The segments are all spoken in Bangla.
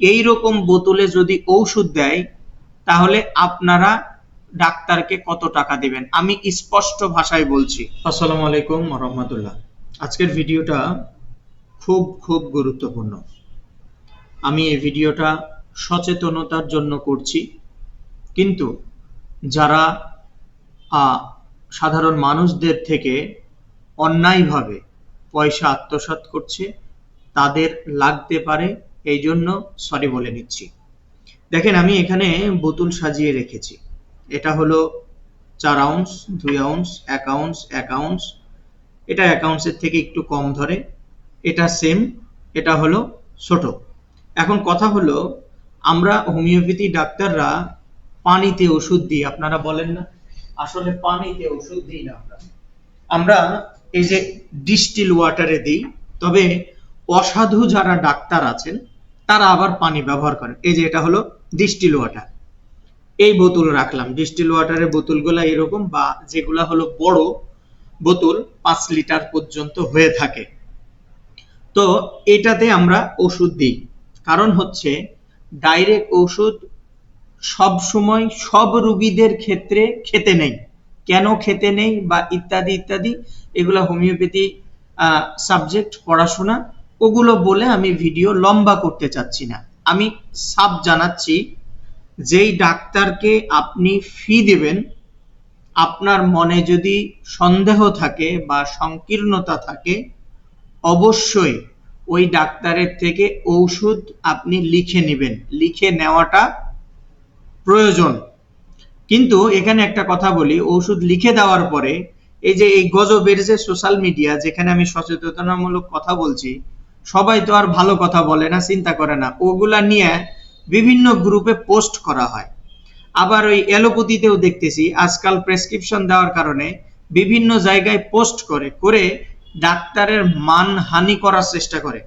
এই রকম বোতলে যদি ঔষধ দেয়, তাহলে আপনারা ডাক্তারকে কত টাকা দিবেন? আমি স্পষ্ট ভাষায় বলছি। আসসালামু আলাইকুম রহমতুল্লাহ। আজকের ভিডিওটা খুব খুব গুরুত্বপূর্ণ। আমি এই ভিডিওটা সচেতনতার জন্য করছি। কিন্তু যারা সাধারণ মানুষদের থেকে অন্যায়ভাবে পয়সা আত্মসাৎ করছে, তাদের লাগতে পারে এই জন্য সরি বলে নিচ্ছি। দেখেন আমি এখানে বোতল সাজিয়ে রেখেছি। এটা হলো চার আউন্স দুই আউন্স এক আউন্স এক আউন্স এটা এক আউন্সের থেকে একটু কম ধরে। এটা সেম এটা হলো ছোট। এখন কথা হলো, আমরা হোমিওপ্যাথি ডাক্তাররা পানিতে ওষুধ দিই, আপনারা বলেন না। আসলে পানিতে ওষুধ দিই না আমরা। আমরা এই যে ডিস্টিল ওয়াটারে দিই, তবে অসাধু যারা ডাক্তার আছেন তারা আবার পানি ব্যবহার করে। এই যে এটা হলো ডিস্টিল ওয়াটার এই বোতল রাখলাম। ডিস্টিল ওয়াটারের বোতলগুলো এরকম বা যেগুলা হলো বড় বোতল পাঁচ লিটার পর্যন্ত হয়ে থাকে। তো এটাতে আমরা ওষুধ দিই। কারণ হচ্ছে ডাইরেক্ট ওষুধ সব সময় সব রোগীদের ক্ষেত্রে খেতে নেই। কেন খেতে নেই বা ইত্যাদি ইত্যাদি, এগুলো হোমিওপ্যাথি সাবজেক্ট পড়াশোনা ওগুলো বলে আমি ভিডিও লম্বা করতে চাচ্ছি না। আমি সাব জানাচ্ছি, যেই ডাক্তারকে আপনি ফি দেবেন, আপনার মনে যদি সন্দেহ থাকে বা সংকীর্ণতা থাকে, অবশ্যই ওই ডাক্তারের থেকে ঔষধ আপনি লিখে নেবেন। লিখে নেওয়াটা প্রয়োজন। কিন্তু এখানে একটা কথা বলি ওষুধ লিখে দেওয়ার পরে, এই যে এই গজবের যে সোশ্যাল মিডিয়া যেখানে আমি সচেতনতামূলক কথা বলছি সবাই তো আর ভালো কথা বলে না, চিন্তা করে না। ওগুলা নিয়ে বিভিন্ন গ্রুপে পোস্ট করা হয়। আবার ওই এলোপ্যাথিতেও দেখতেছি, আজকাল প্রেসক্রিপশন দেওয়ার কারণে বিভিন্ন জায়গায় পোস্ট করে করে ডাক্তারের মানহানি করার চেষ্টা করে।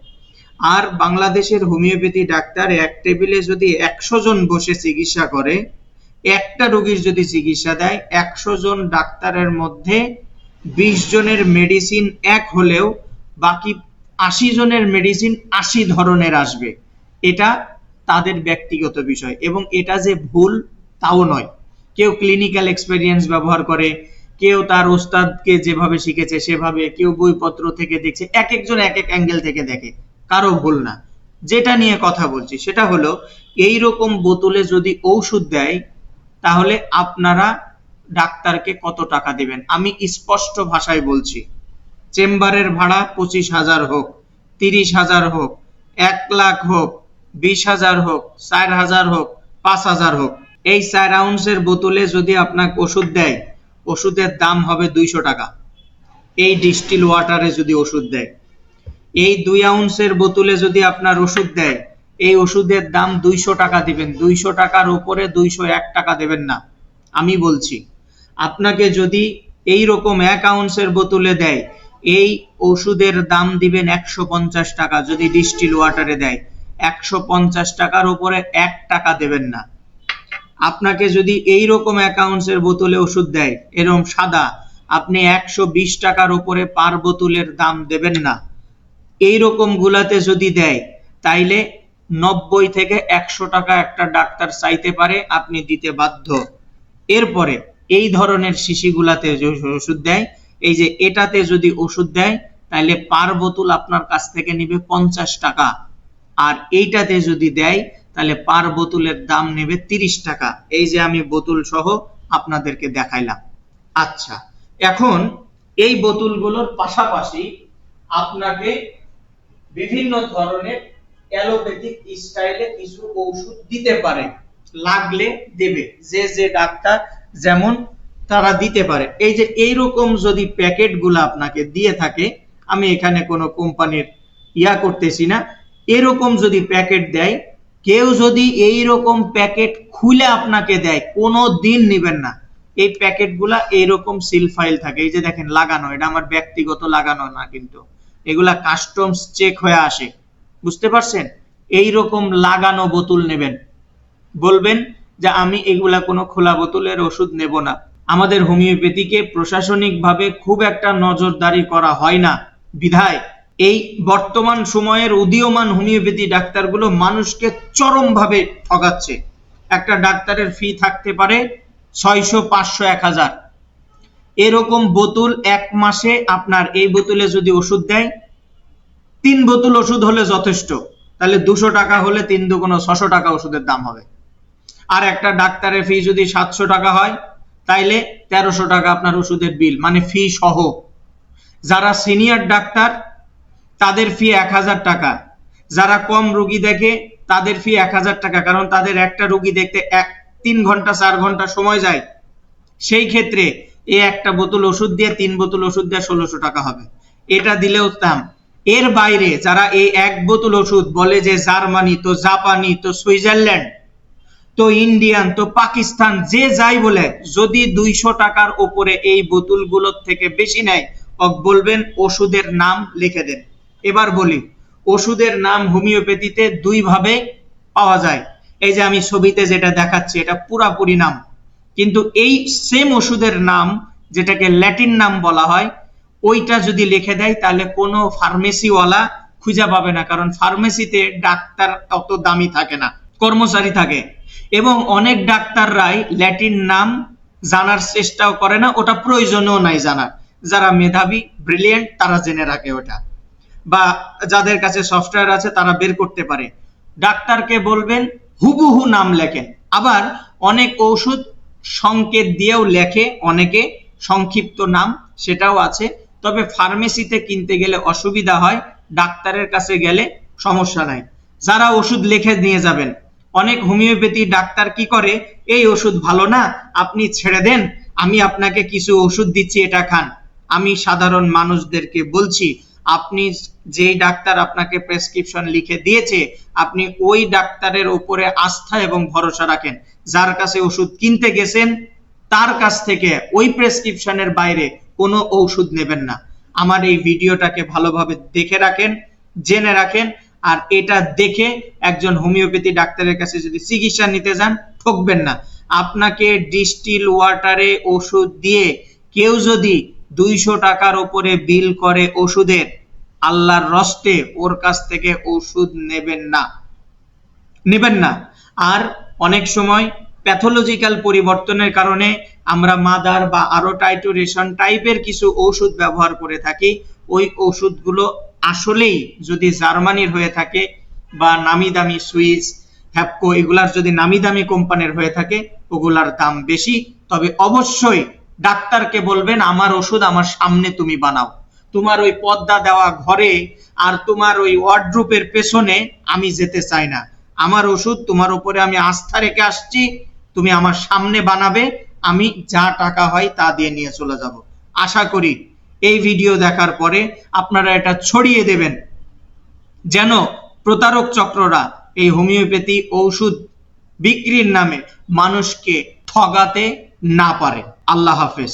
আর বাংলাদেশের হোমিওপ্যাথি ডাক্তার এক টেবিলে যদি একশো জন বসে চিকিৎসা করে, একটা রোগীর যদি চিকিৎসা দেয়, একশো জন ডাক্তারের মধ্যে বিশ জনের মেডিসিন এক হলেও বাকি আশি জনের মেডিসিন আশি ধরনের আসবে। এটা তাদের ব্যক্তিগত বিষয় এবং এটা যে ভুল তাও নয়। কেউ ক্লিনিক্যাল এক্সপেরিয়েন্স ব্যবহার করে, কেউ তার ওস্তাদকে যেভাবে শিখেছে সেভাবে, কেউ বইপত্র থেকে দেখছে এক একজন এক এক অ্যাঙ্গেল থেকে দেখে। কারও ভুল না। যেটা নিয়ে কথা বলছি সেটা হলো এই রকম বোতলে যদি ঔষধ দেয়, তাহলে আপনারা ডাক্তারকে কত টাকা দেবেন? আমি স্পষ্ট ভাষায় বলছি। চেম্বারের ভাড়া পঁচিশ হাজার হোক, তিরিশ হাজার হোক, এক লাখ হোক, বিশ হাজার হোক, চার হাজার হোক, পাঁচ হাজার হোক। এই চার আউন্সের বোতলে যদি আপনাকে ওষুধ দেয়, ওষুধের দাম হবে দুইশো টাকা। এই ডিস্টিল ওয়াটারে যদি ওষুধ দেয়। এই দুই আউন্সের বোতলে যদি আপনার ওষুধ দেয়, এই ওষুধের দাম দুইশো টাকা দিবেন। দুইশো টাকার উপরে দুইশো এক টাকা দেবেন না। আমি বলছি, আপনাকে যদি এই রকম এক আউন্সের বোতলে দেয় এই ওষুধের দাম দিবেন একশো পঞ্চাশ টাকা, যদি ডিস্টিল ওয়াটারে দেয়। একশো পঞ্চাশ টাকার উপরে এক টাকা দেবেন না। আপনাকে যদি এই রকম অ্যাকাউন্টসের বোতলে ওষুধ দেয় এরকম সাদা, আপনি একশো বিশ টাকার উপরে পার বোতলের দাম দেবেন না। এই রকম গুলাতে যদি দেয়, তাইলে নব্বই থেকে একশো টাকা একটা ডাক্তার চাইতে পারে, আপনি দিতে বাধ্য। এরপরে এই ধরনের শিশিগুলাতে ওষুধ দেয় এই যে এটাতে যদি ওষুধ দেয়, তাহলে পার বোতল আপনার কাছ থেকে নেবে পঞ্চাশ টাকা। আর এইটাতে যদি দেয়, তাহলে পার বোতলের দাম নেবে তিরিশ টাকা। এই যে আমি বোতল সহ আপনাদেরকে দেখাইলাম। আচ্ছা এখন এই বোতলগুলোর পাশাপাশি আপনাকে বিভিন্ন ধরনের অ্যালোপ্যাথিক স্টাইলে কিছু ঔষধ দিতে পারে। লাগলে দেবে। যে যে ডাক্তার যেমন তারা দিতে পারে। এই যে এইরকম যদি প্যাকেটগুলো আপনাকে দিয়ে থাকে, আমি এখানে কোনো কোম্পানির ইয়া করতেছি না। এরকম যদি প্যাকেট দেয়, কেউ যদি এই রকম প্যাকেট খুলে আপনাকে দেয়, কোনো দিন নেবেন না। এই প্যাকেটগুলা এইরকম সিল ফাইল থাকে। এই যে দেখেন, লাগানো, এটা আমার ব্যক্তিগত লাগানো না কিন্তু। এগুলা কাস্টমস চেক হয়ে আসে। বুঝতে পারছেন? এই রকম লাগানো বোতল নেবেন। বলবেন যে, আমি এগুলা কোনো খোলা বোতলের ওষুধ নেব না। আমাদের হোমিওপ্যাথিকে প্রশাসনিকভাবে খুব একটা নজরদারি করা হয় না। বিধায় এই বর্তমান সময়ের উদীয়মান হোমিওপ্যাথি ডাক্তারগুলো মানুষকে চরমভাবে ঠগাচ্ছে। একটা ডাক্তারের ফি থাকতে পারে ছয়শো, পাঁচশো, এক হাজার। এরকম বোতল এক মাসে আপনার এই বোতলে যদি ওষুধ দেয়, তিন বোতল ওষুধ হলে যথেষ্ট। তাহলে দুশো টাকা হলে তিন দুগুণ ছশো টাকা ওষুধের দাম হবে। আর একটা ডাক্তারের ফি যদি সাতশো টাকা হয় তাইলে তেরোশো টাকা আপনার ওষুধের বিল মানে ফি সহ। যারা সিনিয়র ডাক্তার তাদের ফি এক হাজার টাকা। যারা কম রুগী দেখে, তাদের ফি এক হাজার টাকা। কারণ তাদের একটা রুগী দেখতে এক, তিন ঘণ্টা, চার ঘণ্টা সময় যায়। সেই ক্ষেত্রে এ একটা বোতল ওষুধ দিয়ে, তিন বোতল ওষুধ দিয়ে ষোলোশো টাকা হবে। এটা দিলেও দাম এর বাইরে যারা এই এক বোতল ওষুধ বলে যে জার্মানি, তো জাপানি, তো সুইজারল্যান্ড তো ইন্ডিয়ান তো পাকিস্তান যে যাই বলে, যদি দুইশো টাকার ওপরে এই বোতলগুলোর থেকে বেশি নেয় ওক বলবেন ওষুধের নাম লিখে দেন। এবার বলি, ওষুধের নাম হোমিওপ্যাথিতে দুই ভাবে পাওয়া যায়। এই যে আমি ছবিতে যেটা দেখাচ্ছি, এটা পুরাপুরি নাম। কিন্তু এই সেম ওষুধের নাম, যেটাকে ল্যাটিন নাম বলা হয়, ওইটা যদি লিখে দেয়, তাহলে কোনো ফার্মেসিওয়ালা খুঁজে পাবে না। কারণ ফার্মেসিতে ডাক্তার অত দামি থাকে না, কর্মচারী থাকে। এবং অনেক ডাক্তাররাই ল্যাটিন নাম জানার চেষ্টাও করে না, ওটা প্রয়োজনও নাই জানার। যারা মেধাবী ব্রিলিয়েন্ট তারা জেনে রাখে ওটা। বা যাদের কাছে সফটওয়্যার আছে, তারা বের করতে পারে। ডাক্তারকে বলবেন, হুবহু নাম লেখেন। আবার অনেক ঔষধ সংকেত দিয়েও লেখে অনেকে, সংক্ষিপ্ত নাম, সেটাও আছে। তবে ফার্মেসিতে কিনতে গেলে অসুবিধা হয়, ডাক্তারের কাছে গেলে সমস্যা নাই। যারা ওষুধ লিখে নিয়ে যাবেন অনেক হোমিওপ্যাথি ডাক্তার কি করে? এই ওষুধ ভালো না, আপনি ছেড়ে দেন, আমি আপনাকে কিছু ওষুধ দিচ্ছি, এটা খান। আমি সাধারণ মানুষদেরকে বলছি, আপনি যেই ডাক্তার আপনাকে প্রেসক্রিপশন লিখে দিয়েছে, আপনি ওই ডাক্তারের উপরে আস্থা এবং ভরসা রাখেন। যার কাছে ওষুধ কিনতে গেছেন, তার কাছ থেকে ওই প্রেসক্রিপশনের বাইরে কোনো ঔষধ নেবেন না। আমার এই ভিডিওটাকে ভালোভাবে দেখে রাখেন, জেনে রাখেন আর এটা দেখে একজন হোমিওপ্যাথি ডাক্তারের কাছে যদি চিকিৎসা নিতে যান, ঠকবেন না। আপনাকে ডিস্টিল ওয়াটারে ওষুধ দিয়ে কেউ যদি দুইশো টাকার উপরে বিল করে ওষুধের, আল্লাহর রস্তে ওর কাছ থেকে ওষুধ নেবেন না। নেবেন না। আর অনেক সময় প্যাথোলজিক্যাল পরিবর্তনের কারণে আমরা মাদার বা আরও টাইটোরেশন টাইপের কিছু ওষুধ ব্যবহার করে থাকি। ওই ওষুধগুলো আসলেই যদি জার্মানির হয়ে থাকে বা নামি দামি সুইস, হ্যাপকো, এগুলার যদি নামি দামি কোম্পানির হয়ে থাকে, ওগুলার দাম বেশি। তবে অবশ্যই ডাক্তারকে বলবেন, আমার ওষুধ আমার সামনে তুমি বানাও। তোমার ওই পর্দা দেওয়া ঘরে আর তোমার ওই ওয়ার্ড্রোপের পেছনে আমি যেতে চাই না। আমার ওষুধ, তোমার উপরে আমি আস্থা রেখে আসছি, তুমি আমার সামনে বানাবে, আমি যা টাকা হয় তা দিয়ে নিয়ে চলে যাব। আশা করি এই ভিডিও দেখার পরে আপনারা এটা ছড়িয়ে দেবেন। যেন প্রতারক চক্ররা এই হোমিওপ্যাথি ঔষধ বিক্রির নামে মানুষকে ঠগাতে না পারে। আল্লাহ হাফেজ।